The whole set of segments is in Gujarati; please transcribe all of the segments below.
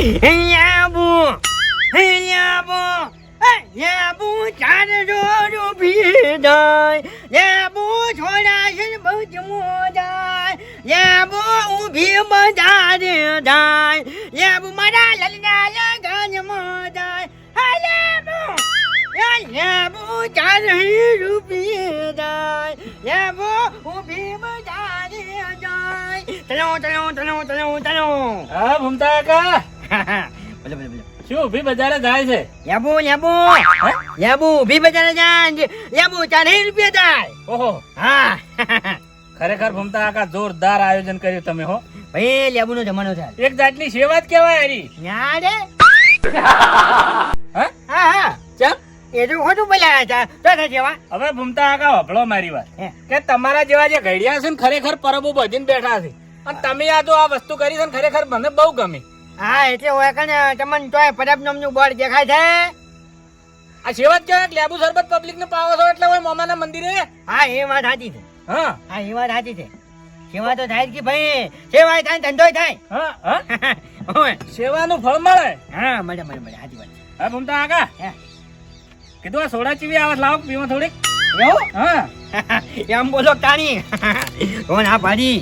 યાબુ યાબુ યાબુ ચાર જોડો ભીડાય યાબુ છોડા છે બહુ મોજાય. યાબુ ઊભી બજારે જાય. યાબુ મારા લલના લગન મોજાય. હા યાબુ યાબુ ચાર રૂપિયે જાય યાબુ ઊભી બજારે જાય. ચલો ચલો ચલો ચલો ચલો. હા, ભૂમતા કાકા. બોલો બોલો બોલો શું ઊભી બજારે જાય છે? યાબુ યાબુ. યાબુ ભી બજારે જાય યાબુ ચાલીસ રૂપિયા થાય ઓહો. હા. ખરેખર ભૂમતા આકા જોરદાર આયોજન કર્યું તમે હો. ભાઈ લેબુ નો જમાનો છે એક જાતની સેવા જ કહેવાય હરી ન્યાડે હા. હા? ચમ એ તો ખોટું બોલ્યા હતા. તો જેવા. હવે ભૂમતા આકા વભળો મારી વાત. કે તમારા જેવા જે ઘડિયા છે ને ખરેખર પરબો બધીને બેઠા છે. અને તમે આ જો આ વસ્તુ કરી છે ને ખરેખર મને બહુ ગમી. હા એટલે હોય કે તમને તોય પરબ નામનું બોર્ડ દેખાય છે. આ સેવા જ કહેવાય કે લેબુ સરબત પબ્લિક ને પાવો છો એટલે હોય મામાના મંદિરે? હા એ વાત સાચી છે. હા. હા એ વાત સાચી છે. સેવા તો થાય જ કે ભાઈ સેવા થાય ધંધો થાય. હા હા. સેવાનું ફળ મળે? હા મળે મળે મળે સાચી વાત હા ભૂમતા આગા હે. કીધું આ સોડા ચીવી આવે લાવો પીવો થોડીક. એવું? હા. એમ બોલો તાણી. કોણ આ પાડી.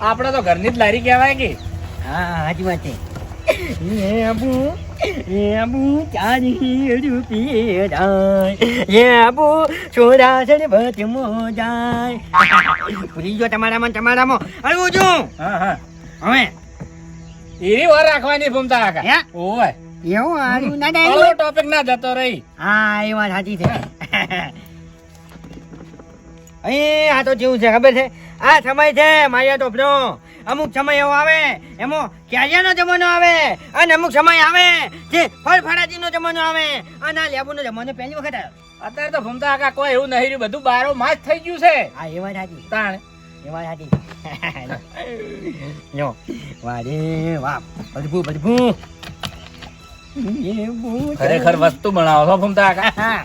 આપણે તો ઘરની જ લારી કહેવાય કે. હા સાચી વાત છે. ભૂલી ગયો તમારામાં તમારામાં હા હા. હવે એવી વાર રાખવાની ભૂમતા? કાકા? ઓય. એવું હારું ના ઓલો ટોપિક ના જતો રહી. હા એ વાત સાચી છે. અહીં આ તો જેવું છે ખબર છે? આ સમય છે માયા ટોપનો. અમુક સમય એવો આવે એમાં ક્યારિયાનો જમાનો આવે અને અમુક સમય આવે જે ફળફળાજીનો જમાનો આવે. અને આ લેબુનો જમાનો પહેલી વખત આવ્યો. અત્યારે તો ભમતા આકા કોઈ એવું નહીં રહ્યું બધું બારો માસ થઈ ગયું છે. હા એ વાત સાચી. તાણ. એ વાત સાચી. જો વારે વાહ બધું બધું ખરેખર વસ્તુ બનાવો છો ભૂમતા કાકા.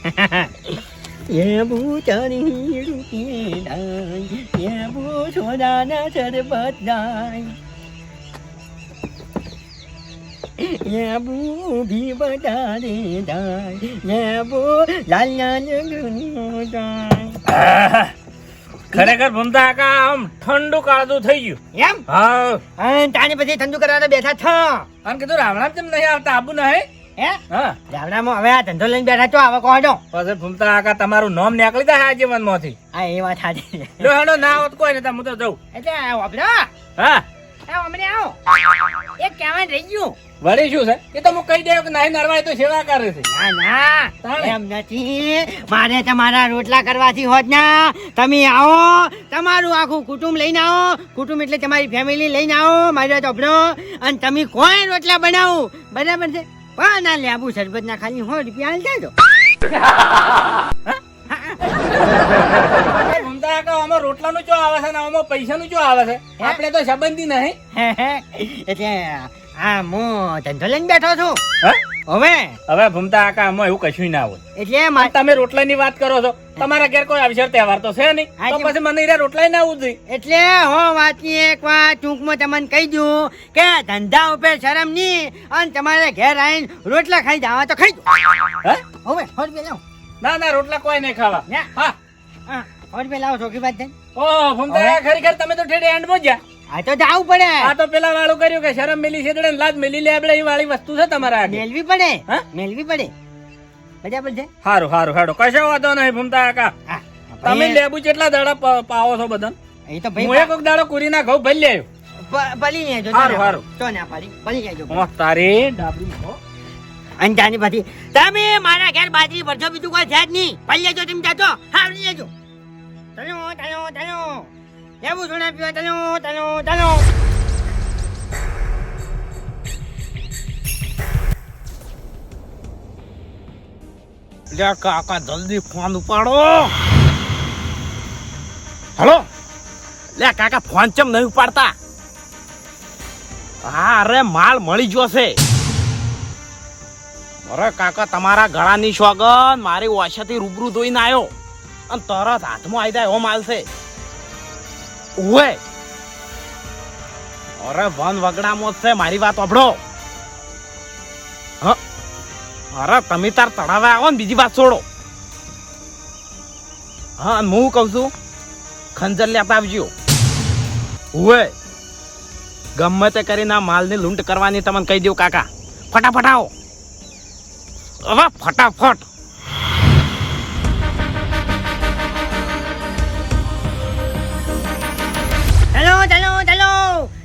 લેબુ ચારી રૂપિયા લેબુ સોદાના શરબત દાય લેબુ ભી બટારે દાય લેબુ લાલ લાલ ગુનો દાય ખરેખર ભૂમતા કાકા આમ ઠંડુ કાળદું થઈ ગયું. એમ? હા. તાની પછી ઠંડુ કરવા બેઠા છ. અને કીધું રાવણા કેમ નહીં આવતા આબુ નહીં? હે? હા. ગામડામાં હવે આ ધંધો લઈને બેઠા છો હવે કહો પછી ભૂમતા કાકા તમારું નામ નીકળી જાય આ જીવનમાંથી. હા એ વાત સાચી લો હેડો ના આવત કોઈ ને હું તો જઉં. એટલે વાપરો. હા. અમને આવો. એક કહેવાય રહી ગયું. વળી શું છે? એ તો હું કહી દઉં કે નહીં નરવાય તો સેવા કરે છે. ના ના. એમ નથી. મારે તમારા રોટલા કરવાથી હોત ના તમે આવો. તમારું આખું કુટુંબ લઈને આવો. કુટુંબ એટલે તમારી ફેમિલી લઈને આવો મારી ચોપડો અને તમે કોઈ રોટલા બનાવો. બરાબર છે? પણ લેબુ સરબત ના ખાલી સો રૂપિયા હાલ દેજો અરે ભૂમતા આમાં રોટલાનું ચો આવે છે ને આમાં પૈસાનું ચો આવે છે? આપણે તો સંબંધી નહીં. એટલે હા હું ધંધો લઈને બેઠો છું. હે? હવે? હવે ભૂમતા આકા આમાં એવું કશું ના હોય. એટલે તમે રોટલા રોટલાની વાત કરો છો. તમારા ઘેર કોઈ અવસર તહેવાર તો છે નહીં. તો પછી મને ઈરા રોટલા ના આવવું એટલે હો વાતની એક વાત ટૂંકમાં તમને કહી દઉં કે ધંધા ઉપર શરમ નહીં. અને તમારે ઘેર આવીને રોટલા ખાઈ જવા તો ખાઈ. હે? હવે સો બે ના ના રોટલા કોઈ નહીં ખાવા. હા. હા બે લાવો છોકરી વાત ઓ ભમતા ખરેખર તમે તો ઠેડે એન્ડમાં ગયા. આ તો જાવું પડે. આ તો પેલા વાળું કર્યું કે શરમ મેલી છે ને લાજ મેલી લે આપણે એ વાળી વસ્તુ છે તમારા મેલવી પડે. હા? મેલવી પડે. બરાબર છે? સારું સારું હેડો કશો વાંધો નહીં ભૂમતા કાકા. તમે લેબુ જેટલા દાડા પાવો છો બધા એ તો હું ભાઈ એક દાડો કુરી ના ઘઉં ભલી આવ્યો. ભલી ને જો હારું, હારું. તો ના પાડી પલી લેજો ઓ તારી ડાબરી હો. ત્યાંની પછી તમે મારા ઘેર બાજરી ભરજો બીજું કોઈ છે જ નહીં. ભલી લેજો તમે જાતો હાવડી લેજો. તલો તલો તલો લેવું સોના પીવા તનો તનો તનો. કાકા, જલ્દી ફોન ઉપાડો. હલો? લે કાકા, ફોન ચમ નહીં ઉપાડતા? હા, અરે, માલ મળી ગયો છે. અરે, કાકા, તમારા ગળાની સોગન મારી ઓછાથી રૂબરૂ ધોઈને આવ્યો અને તરત હાથમાં આવી જાય એવો માલ છે. ઓવે અરે વન વગડામાં છે, મારી વાત અભડો અરે તમે તાર તળાવે આવો ને બીજી વાત છોડો. હા હું કહું છું ખંજર લેતા આવજો. હુએ ગમે તે કરીને આ માલની લૂંટ કરવાની તમને કહી દઉં કાકા. ફટાફટ આવો. હવે ફટાફટ.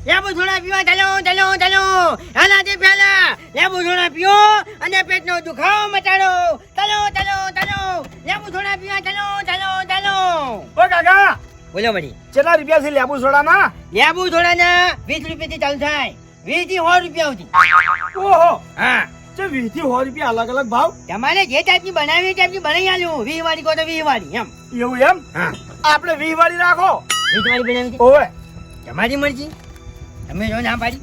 લેબુ થોડા પીવા ચાલો ચાલો ચાલો. આનાથી પહેલા લેબુ થોડા પીઓ અને પેટનો દુખાવો મચાડો ચાલો ચાલો ચાલો. લેબુ થોડા પીવા ચાલો ચાલો ચાલો. ઓ કાકા! બોલો બડી કેટલા રૂપિયા છે લેબુ સોડાના? લેબુ વીસ રૂપિયાથી ચાલુ થાય. વીસથી સો રૂપિયા સુધી. ઓહો! હા. તો વીસથી સો રૂપિયા અલગ અલગ ભાવ? તમારે જે ટાઈપની બનાવી એ ટાઈપની બનાવી આલું. વીસ વાળી કહો તો વીસ વાળી એમ. એવું એમ? હા. આપણે વીસ વાળી રાખો. વીસ વાળી બનાવી ઓવે. તમારી મરજી. તમે જો ના પાડી.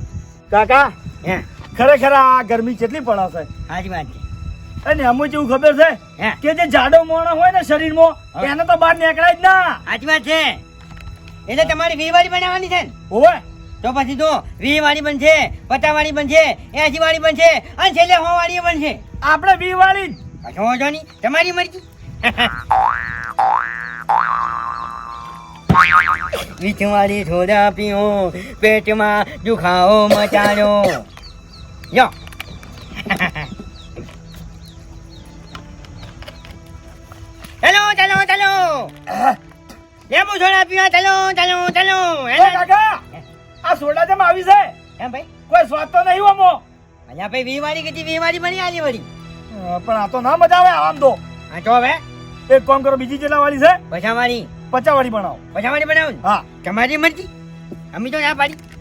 કાકા હે. ખરેખર આ ગરમી કેટલી પડે હાજી વાત છે. અને અમુ જેવું ખબર છે કે જે જાડો મોણો હોય ને શરીરમાં. એને તો બહાર નીકળાય જ ના. હાજી વાત છે. એટલે તમારી વીવાળી બનાવવાની છે ને? તો પછી તો વી વાળી બનશે પચાસ વાળી બનશે એસી વાળી બનશે અને છેલ્લે સો વાળી બનશે. આપણે વી વાળી. પાછો વાંધો નહીં. તમારી મરજી. વીચવાળી થોડા પીઓ પેટમાં દુખાવો મચાડો. યો ચાલો ચાલો ચાલો. લેબુ થોડા પીવા ચલો ચલો ચલો. કાકા આ સોડા જેમ આવી છે? એમ ભાઈ? કોઈ સ્વાદ તો નહીં અમો અહીંયા ભાઈ વી વાળી કીધી વી વાળી બની આલી વળી. પણ આ તો ના મજા આવે આમ તો. હા તો હવે એક કામ કરો બીજી જેટલા વાળી છે. પછા વાળી પચાસ વાળી બનાવો. પચાવાળી બનાવો હા. તમારી મરજી. અમે તો ના પાડી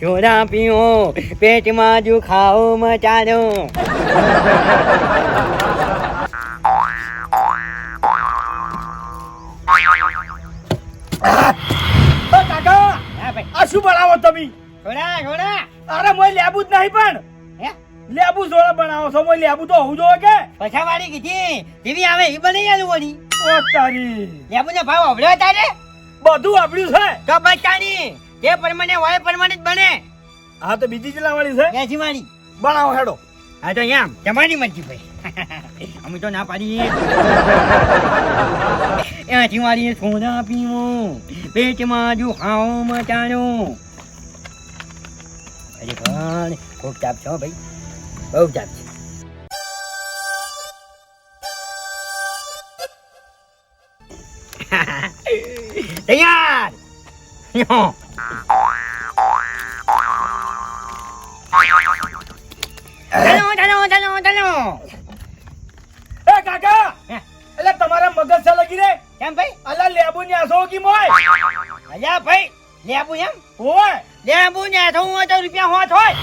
થોડા પીઓ પેટમાં દુખાવો મચાડો. શું બનાવો તમે? ઘોડા ઘોડા. અરે મોય લેબુ જ નહીં પણ. હે? લેબુ સોડા બનાવો છો મોય લેબુ તો હોવું જોઈએ કે? પછા વાળી કીધી. જેવી આવે એ બની આલું વળી ઓ તારી. લેબુનો ભાવ અભળ્યો તારે? બધું આપડ્યું છે. તો બચાની જે પરમાણે હોય પરમાણે જ બને. હા તો બીજી જેટલા વાળી છે? બેજી વાળી બનાવો હેડો. હા તો એમ તમારી મરજી ભાઈ. અમે તો ના પાડીએ. એથી મારી સોના પીવો. પેટમાં દુખાવો મચાડો ખરેખર ખૂબ ચાપ છો ભાઈ. બહુ ચાપ છે. તૈયાર! ચાલો ચાલો ચાલો ચાલો. એ કાકા? એટલે તમારા મગજ છે લગી રે કેમ ભાઈ? અલા લેબુ ને આસો કી મોય અલ્યા ભાઈ લેબુ એમ? ઓય લેબુ ને આસો હું તો રૂપિયા હોત હોય.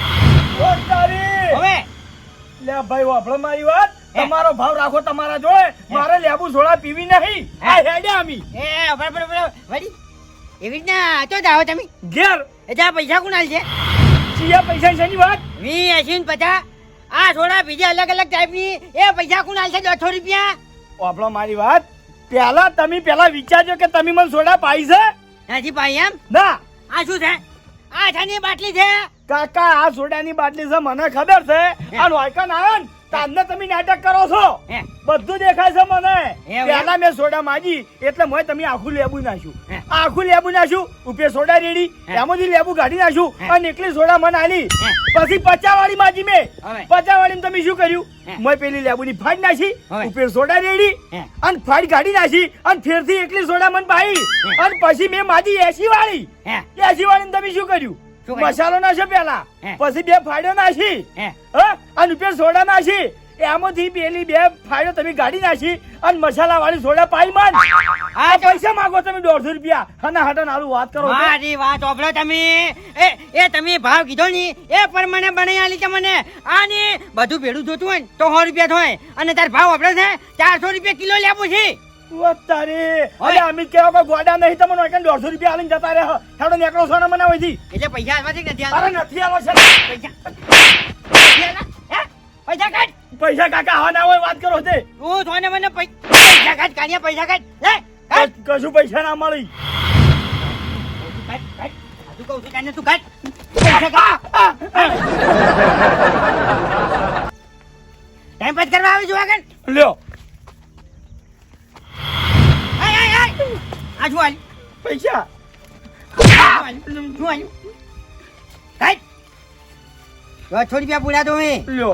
ઓ તારી. હવે? લે ભાઈ વાપળો મારી વાત. તમારો ભાવ રાખો તમારા જોડે. મારે લેબુ સોડા પીવી નહીં. આ હેડે અમી એ બરાબર બરાબર. વડી એવી રીતના તો જ આવો તમે? ઘેર. એટલે પૈસા કોણ છે ચિયા પૈસા છે વાત? વી એસી ને પચાસ. આ થોડા બીજા અલગ અલગ ટાઈપની એ પૈસા કોણ છે દોઢસો રૂપિયા? વાપળો મારી વાત. પેલા તમે પેલા વિચારજો કે તમે મને સોડા પાઈ છે? નથી પાઈ એમ? ના. આ શું છે? આ છાની બાટલી છે? કાકા આ સોડાની બાટલી છે મને ખબર છે. આ વાયકન આવે ને? તાંદને તમે નાટક કરો છો? બધું દેખાય છે મને. પેલા મેં સોડા માજી એટલે મોય તમે આખું લેબુ નાખ્યું. આખું લેબુ નાખ્યું ઉપે સોડા રેડી. એમાંથી લેબુ કાઢી નાખ્યું અને એકલી સોડા મને આલી. પછી પચા વાળી માજી મેં. પચા વાળી તમે શું કર્યું. મોય પેલી લેબુની ફાડ નાખી ઉપે ઉપર સોડા રેડી અને ફાડ કાઢી નાખી અને ફેરથી એકલી સોડા મને પાઈ અને પછી મેં માજી એસી વાળી. એસી વાળી તમે શું કર્યું? મસાલો નાખ્યો પેલા? પછી બે ફાડ્યો નાખી? અને ઉપર સોડા નાખી? એમાંથી પેલી બે ફાડ્યો તમે ગાડી નાખી અને મસાલા વાળી સોડા પાઈ મન આ પૈસા માંગો તમે દોઢસો રૂપિયા. અને હટન આલુ વાત કરો. મારી વાત ઓબળો તમે. એ એ તમે ભાવ કીધો ની. એ પ્રમાણે બનાવી આલી તમને આને બધું ભેડું જોતું હોય તો સો રૂપિયા થાય. અને તાર ભાવ ઓબળો છે ચારસો રૂપિયા કિલો લેવું છે તારે. અરે અમિત કેવો કોઈ ગોડા નહીં તમને ઓયકન દોઢસો રૂપિયા આલીને જતા રહે. હેડો નેકળો સોના મને હોય એટલે પૈસા આલવા છે કે નથી અરે નથી આલો છે. પૈસા. હે? પૈસા કાઢ. પૈસા કાકા આવા ના હોય વાત કરો તે. તું થોને મને પૈસા કાઢ કાઢ્યા પૈસા કાઢ. લે કશું પૈસા ના મળી. તું કહું છું તું કાઢ. પૈસા કાઢ. ટાઈમ પાસ કરવા આવી જોવા કાઢ લ્યો. આ જો આલી. પૈસા. જો આલી. જો આલી. કાઢ તો છોડી રૂપિયા પૂરા તો મેં લ્યો.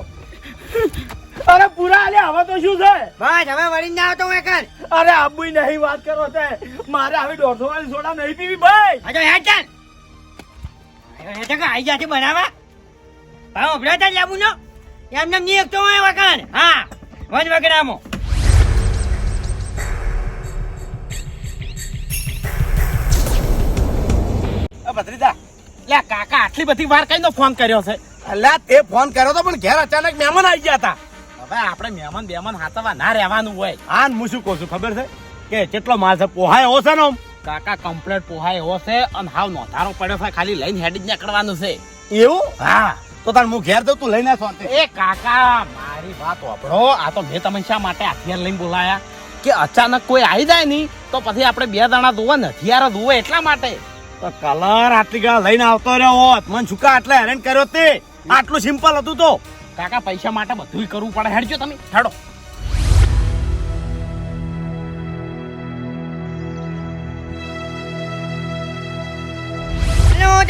અરે પૂરા આલે હવે તો શું છે? બસ હવે વળી ના આવતો કર અરે આબુ નહીં વાત કરો તે. મારે હવે દોઢસો વાળી સોડા નહીં પીવી ભાઈ. તો હેડ ચાલ. હેડ ચાલ આઈ જાતે બનાવા. ભાવ તા લેવું નો એમને ની એક તો હોય વગર હા વન વગરામો ભત્રીજા લે કાકા આટલી બધી વાર કઈ નો ફોન કર્યો છે? અલ્યા તે ફોન કર્યો તો પણ ઘેર અચાનક મહેમાન આવી ગયા હતા હવે આપણે મહેમાન બેમાન હાથવા ના રહેવાનું હોય. આન હું શું કહું છું ખબર છે? કે કેટલો માલ છે પોહાય એવો છે ને કાકા કમ્પ્લેટ પોહાય એવો છે અને હાવ નોંધારો પડ્યો છે ખાલી લઈને હેડી જ નીકળવાનું છે. એવું? હા તો તાર હું ઘેર જઉં તું લઈને શાંતિ. એ કાકા મારી વાત વાપરો. આ તો મેં તમે શા માટે હથિયાર લઈને બોલાયા? કે અચાનક કોઈ આવી જાય નહીં તો પછી આપણે બે દાણા ધોવા ને હથિયાર ધોવે એટલા માટે? તો કલર આટલી ગા લઈને આવતો રહ્યો હોત. મને છુકા આટલે હેરાન કર્યો તે. આટલું સિમ્પલ હતું તો. કાકા પૈસા માટે બધું કરવું પડે. હેડજો તમે. હેડો.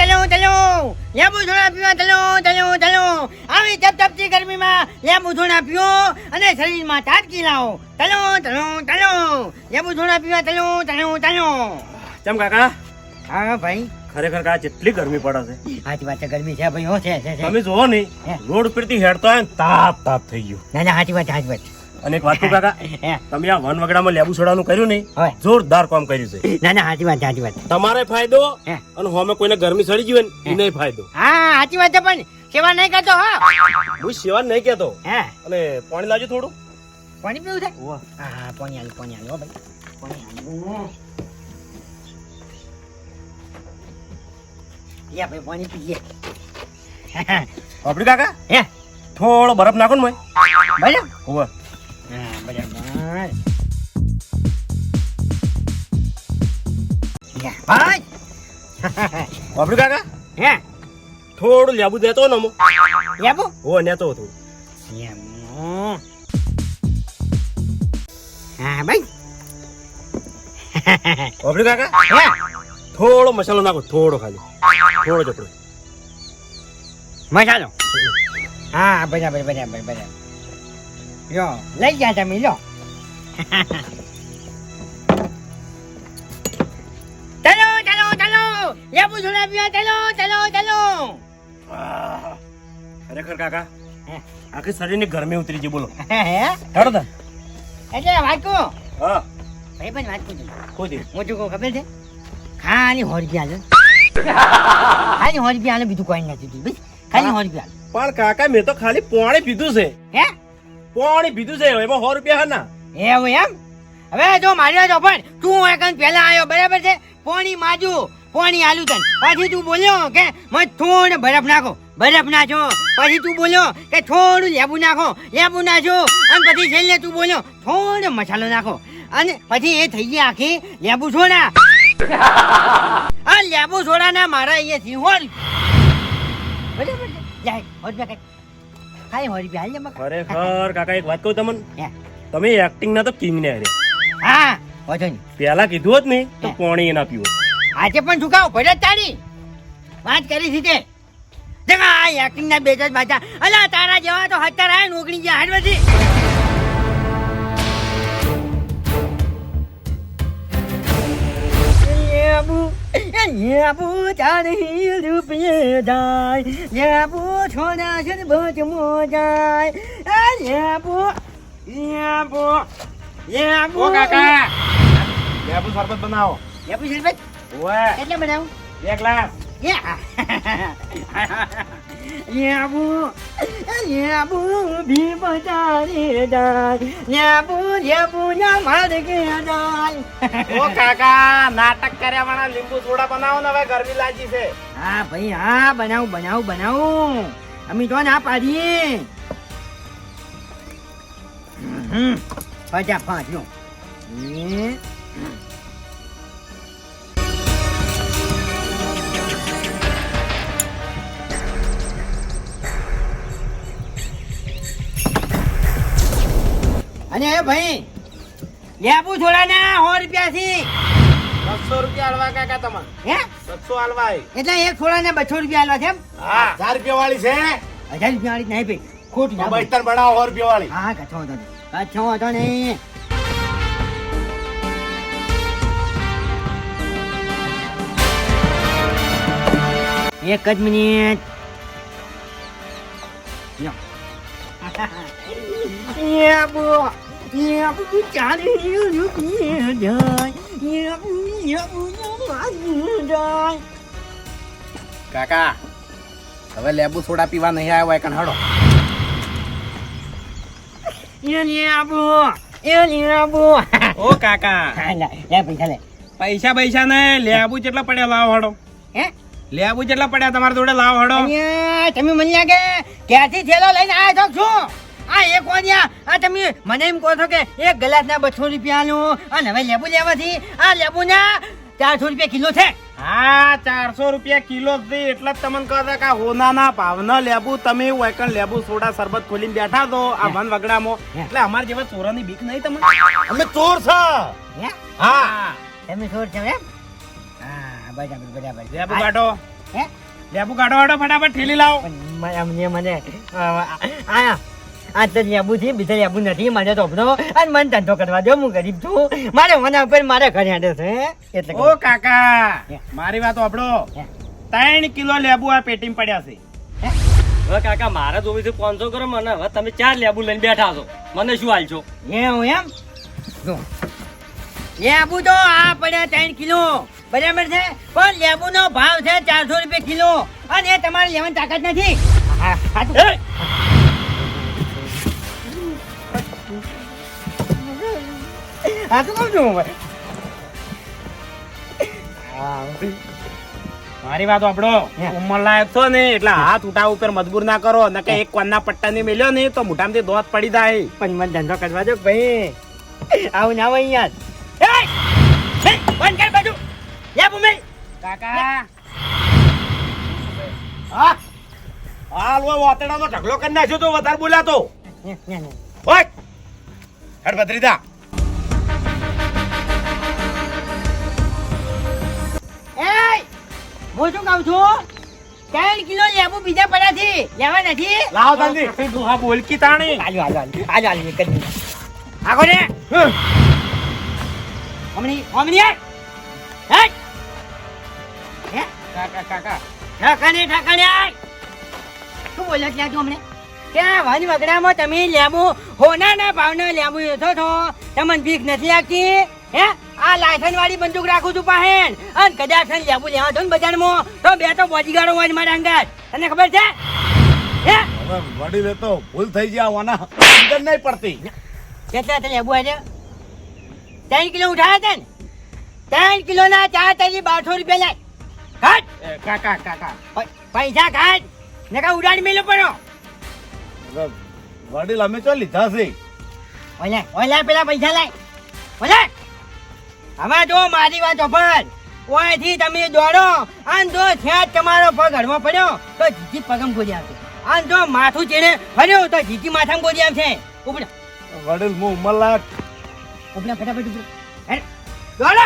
ચલો ચલો લેબુ થોડા પીવા ચલો ચલો ચલો. આવી તપ તપતી ગરમીમાં લેબુ થોડા પીઓ અને શરીરમાં તાજગી લાવો. ચલો ચલો ચલો. લેબુ થોડા પીવા ચલો ચલો ચલો. ચમ કાકા? હા ભાઈ. ખરેખર કા જેટલી ગરમી પડે છે. સાચી વાત છે ગરમી છે ભાઈ હો છે છે છે. તમે જોવો હે. રોડ ઉપરથી હેડતો હોય ને તાપ તાપ થઈ ગયો. ના ના સાચી વાત છે, સાચી વાત છે. અને એક વાત કહું કાકા હે, તમે આ વન વગડામાં લેબુ છોડાનું કર્યું નહીં હોય. જોરદાર કામ કર્યું છે. ના ના સાચી વાત છે, સાચી વાત છે. તમારે ફાયદો હે. અને હોમે કોઈને ગરમી સડી ગયું હોય ને એને ફાયદો. હા સાચી વાત છે પણ સેવા નહીં કરતો હો. હું સેવા નહીં કહેતો. હે. અને પાણી લાવજો થોડું. પાણી પીવું છે? હા હા પાણી આલું પાણી આલું હો ભાઈ. પાણી આલું. લે ભાઈ પાણી પીએ આપડી કાકા? હે? થોડો બરફ નાખો ને મોય બરાબર હોવે. હા બરાબર ભાઈ. આપડી કાકા? હે? થોડું લેબુ દેતો ને લેબુ? હો નેતો હતો હા ભાઈ. આપડી કાકા? હે? થોડો મસાલો નાખો થોડો ખાલી. થોડો ચપડો મસાલો હા બરાબર બરાબર બરાબર જો લઈ ગયા તમે લો ચલો ચલો ચલો. લેબુ પીવા ચલો ચલો ચલો. ખરેખર કાકા હે. આખી શરીરની ગરમી ઉતરી ગઈ બોલો. હે? હેડો તા. એટલે વાંચો હા. ભાઈ પણ વાત પૂછું. કોઈ હું શું ખબર છે? ખાલી હોર ગયા હાલે ખાલી હોજ હાલે બીજું કોઈ નથી દીધું. ખાલી હોજ રૂપિયા પણ કાકા મેં તો ખાલી પોણી પીધું છે. હે? પોણી પીધું છે. એમાં સો રૂપિયા હા ના. એવું એમ? હવે જો માર્યો જો પણ તું એક પહેલા આવ્યો બરાબર છે? પોણી માજુ પોણી આલુ તન. પછી તું બોલ્યો કે મને થોડ બરફ નાખો બરફ નાખો. પછી તું બોલ્યો કે થોડું લેબુ નાખો લેબુ નાખો. અને પછી છેલ્લે તું બોલ્યો થોડો મસાલો નાખો. અને પછી એ થઈ ગઈ આખી લેબુ સોડા આ લેબુ સોડા ના મારા અહીંયા સિંહોર બરાબર છે? જાય હોજ બે ખાઈ હોરી બે હાલ જમા ખરેખર કાકા એક વાત કહું તમને? તમે એક્ટિંગ ના તો કિંગ ને અરે હા હોજો નહીં પેલા કીધું હોત ને તો. પાણી ના પીવો? આજે પણ ઝુકાવ ભલે તારી. વાત કરી છે તે જગા આ એક્ટિંગ ના બે જ બાજા. અલા તારા જેવા તો હત્યાર આયા નોકરી ગયા હાડવાથી લેબુ ચારી રૂપિયે જાય લેબુ છોડા છે મો જાય આ લેબુ લેબુ લેબુ ઓ કાકા લેબુ શરબત બનાવો. લેબુ શરબત? ઓએ એટલે બનાવું? એક glass. Yeah. Nyabu, nyabu, bima dari dai. Nyabu, nyabu, nyamar ke dai. ઓ કાકા નાટક કર્યા વાળા લીંબુ સોડા બનાવો ને હવે ગરમી લાગી છે હા ભાઈ હા બનાવું બનાવું બનાવું અમે તો ના પાડીએ હમ ફટાફટ લો અને એ ભાઈ લેબુ થોડા ને સો રૂપિયા થી બસો રૂપિયા આલવા કાકા તમને હે? બસો આલવા એટલે એક થોડા ને બસો રૂપિયા હાલવા છે એમ? હા. હજાર રૂપિયા વાળી છે? હજાર રૂપિયા વાળી નહીં ભાઈ ખોટ ના. બહેતર બનાવો સો રૂપિયા વાળી. હા કચ્છો હતો નહીં. કચ્છો હતો નહીં. એક જ મિનિટ. યાબો, યાબો, ચાલી રૂપિયા જાય. યાબો, યાબો, યાબો, જાય. કાકા હવે લેબુ સોડા પીવા નહીં આવ્યો કણ હડો એ યાબો. ઓ કાકા લે પૈસા લે પૈસા પૈસા ને લેબુ જેટલા પડ્યા લાવો હડો હે લેબુ જેટલા પડ્યા તમારા જોડે લાવ હડો. તમે મને લાગે ક્યાંથી થેલો લઈને આવ્યા છો? શું? આ એક વાગ્યા આ તમે મને એમ કહો છો કે એક ગ્લાસ ના બસો રૂપિયાનું અને હવે લેબુ લેવાથી? આ લેબુ ના ચારસો રૂપિયા કિલો છે. હા ચારસો રૂપિયા કિલો જ દે એટલે જ તમને કહો છો કે ના ભાવ ભાવના લેબુ તમે વાયકણ લેબુ સોડા શરબત ખોલીને બેઠા છો આ વન વગડામાં. એટલે અમારા જેવા ચોરાની બીક નહીં તમને? અમે ચોર છે. હે. હા. તમે ચોર છો એમ? હા બરાબર બરાબર. લેબુ કાઢો. હે? લેબુ કાઢો હડો ફટાફટ ઠેલી લાવો. મને મને આ આ તો લેબુ થી બીજા લેબુ નથી મને તો અને મને ધંધો કરવા દો હું ગરીબ છું. મારે મને ઉપર મારે ઘરે હાડે છે એટલે ઓ કાકા મારી વાત ત્રણ કિલો લેબુ આ પેટીમાં પડ્યા છે. હવે કાકા મારે જોવી છે પાંચસો કરો મને હવે તમે ચાર લેબુ લઈને બેઠા છો. મને શું હાલ છો? હું એમ? એ લેબુ તો આ પડ્યા ત્રણ કિલો. બરાબર છે? પણ લેબુ નો ભાવ છે ચારસો રૂપિયા કિલો. અને તમારે લેવાની તાકાત નથી. હા, તો- કહું છું મારી વાત આપડો. ઉંમર લાયક છો ને એટલે હાથ ઉઠા ઉપર મજબૂર ના કરો. નકે એક કોનના પટ્ટા ને મેલ્યો ને તો મોઢામાંથી દોત પડી જાય. પણ મને ધંધો કરવા દો ભાઈ. આવું ના હોય યાર લેબુ કાકા હા હાલ ઓય વાતડાનો ઢગલો કરી નાખ્યો તો વધારે બોલ્યા તો ને, ને, ને. ઓય હેડ ભત્રીજા એય! હું શું કહું છું ત્રણ કિલો લેબુ બીજા પડ્યા છે લેવા નથી લાવો તાંદી તું બોલકી તાણી આજો આજો આજો આજો મિનિટ. આગો ને હમણી હમણી કાકા કાકા. ઠાકાને ઠાકાને આય. શું બોલ્યા ત્યાં તું હમણે? કે વન વગડામાં તમે લેબુ હોનાના ભાવના લેબુ વેચો છો? તમને બીક નથી લાગતી હે? આ લાયસન વાળી બંદૂક રાખું છું પાહેન અને કદાચ લેબુ લેવા ને બજારમાં તો બે તો બોડીગાર્ડો હોય મારા અંગાત. તને ખબર છે? હે? હવે વડીલે તો ભૂલ થઈ ગયા અંદર નહીં પડતી. કેટલા હતા લેબુ આજે ત્રણ કિલો ઉઠાયા હતા ને? ત્રણ કિલોના ચાર તારી બારસો રૂપિયા લાય. એ, કાકા કાકા પૈસા કાઢ કા ઉડાડી મેલો પડો? વડીલ અમે તો લીધા છે? ઓલે ઓલે પેલા પૈસા લાય. ઓલે! હવે જો મારી વાત ઓફર ઓયથી તમે દોડો આન જો ત્યાં તમારો પગ હડમાં પડ્યો તો જીજી પગમ ગોદી આવશે. આન જો માથું ચેડે ફર્યો તો જીજી માથામાં ગોદી આવશે. ઉપડે. વડીલ હું ઉંમર લાયક ઉપડો ફટાફટ ઉપડે. દોડો.